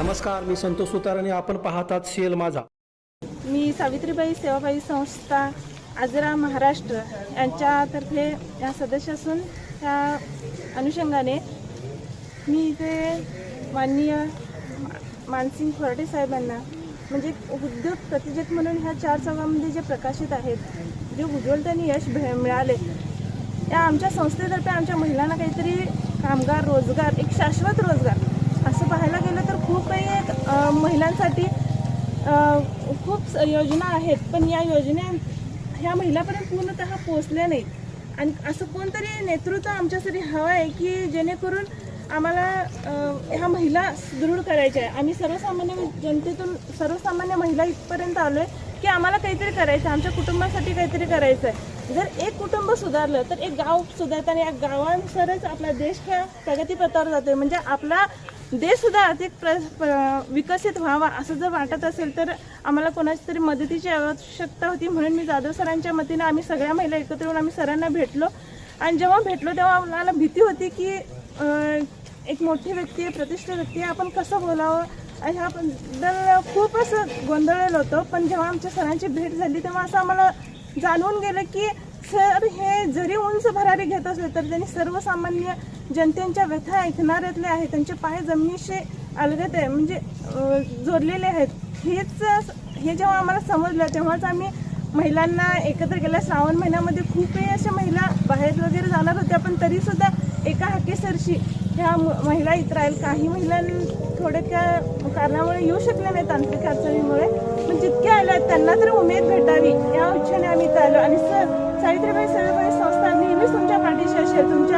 नमस्कार मी संतोष सुतार आणि आपण पाहतात सीएल माझा. मी सावित्रीबाई सेवाबाई संस्था आजरा महाराष्ट्र यांच्यातर्फे या सदस्य असून त्या अनुषंगाने मी इथे माननीय मानसिंग खोराटे साहेबांना म्हणजे उद्योग प्रतिजेत म्हणून ह्या चार चौघांमध्ये जे प्रकाशित आहेत जे उज्ज्वल त्यांनी यश भे- मिळाले या आमच्या संस्थेतर्फे आमच्या महिलांना काहीतरी कामगार रोजगार एक शाश्वत रोजगार महिलांसाठी खूप स- योजना आहेत पण या योजना ह्या महिलापर्यंत पूर्णतः पोचल्या नाहीत. आणि असं कोणतरी नेतृत्व आमच्यासाठी हवं आहे की जेणेकरून आम्हाला ह्या महिला सुदृढ करायच्या आहे. आम्ही सर्वसामान्य जनतेतून सर्वसामान्य महिला इथपर्यंत आलो आहे की आम्हाला काहीतरी करायचं आहे. आमच्या कुटुंबासाठी काहीतरी करायचं आहे. जर एक कुटुंब सुधारलं तर एक गाव सुधारतं आणि या गावानुसारच आपला देश ह्या प्रगतीपथावर जातो म्हणजे आपला देशसुद्धा अधिक प्र प्र- विकसित व्हावा असं जर वाटत असेल तर आम्हाला कोणाची तरी मदतीची आवश्यकता होती म्हणून मी जाधव सरांच्या मतीनं आम्ही सगळ्या महिला एकत्र येऊन आम्ही सरांना भेटलो. आणि जेव्हा भेटलो तेव्हा आम्हाला भीती होती की एक मोठी व्यक्ती आहे प्रतिष्ठित व्यक्ती आहे आपण कसं बोलावं? आणि ह्याबद्दल खूप असं गोंधळलेलं होतं. पण जेव्हा आमच्या सरांची भेट झाली तेव्हा असं आम्हाला जाणवून गेलं की सर हे जरी उंच भरारी घेत असले तर त्यांनी सर्वसामान्य जनतेच्या व्यथा ऐकणाऱ्यातले आहेत. त्यांचे पाय जमिनीशी अलगत आहे. म्हणजे जोडलेले आहेत. हेच हे जेव्हा आम्हाला समजलं तेव्हाच आम्ही महिलांना एकत्र गेल्या श्रावण महिन्यामध्ये खूप काही अशा महिला बाहेर वगैरे जाणार होत्या पण तरीसुद्धा एका हाकेसरशी ह्या म- महिला इतर आहेत काही महिला थोड्या कारणामुळे येऊ शकल्या नाही तांत्रिक अडचणीमुळे. पण जितक्या आल्या त्यांना तर उमेद भेटावी या इच्छेने आम्ही इथं आलो आणि सर सावित्रीबाई साहेबाई संस्था नेहमीच तुमच्या पाठीशी असेल तुमच्या